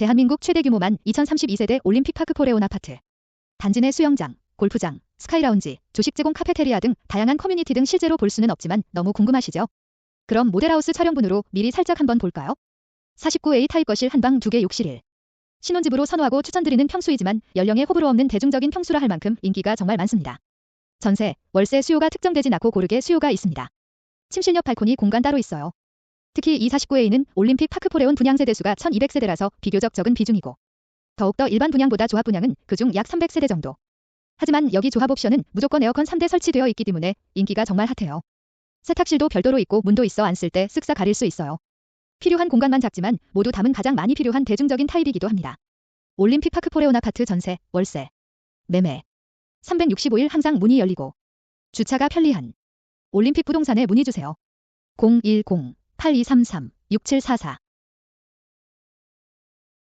대한민국 최대 규모만 2032세대 올림픽 파크 포레온 아파트. 단지 내 수영장, 골프장, 스카이라운지, 조식 제공 카페테리아 등 다양한 커뮤니티 등 실제로 볼 수는 없지만 너무 궁금하시죠? 그럼 모델하우스 촬영분으로 미리 살짝 한번 볼까요? 49A 타입 거실 한방 2개 욕실 1. 신혼집으로 선호하고 추천드리는 평수이지만 연령에 호불호 없는 대중적인 평수라 할 만큼 인기가 정말 많습니다. 전세, 월세 수요가 특정되진 않고 고르게 수요가 있습니다. 침실 옆 발코니 공간 따로 있어요. 특히 이 49A는 올림픽 파크포레온 분양 세 대수가 1200세대라서 비교적 적은 비중이고 더욱더 일반 분양보다 조합 분양은 그중 약 300세대 정도. 하지만 여기 조합 옵션은 무조건 에어컨 3대 설치되어 있기 때문에 인기가 정말 핫해요. 세탁실도 별도로 있고 문도 있어 안 쓸 때 쓱싹 가릴 수 있어요. 필요한 공간만 작지만 모두 담은 가장 많이 필요한 대중적인 타입이기도 합니다. 올림픽 파크포레온 아파트 전세, 월세, 매매. 365일 항상 문이 열리고 주차가 편리한 올림픽 부동산에 문의 주세요. 010-8233-6744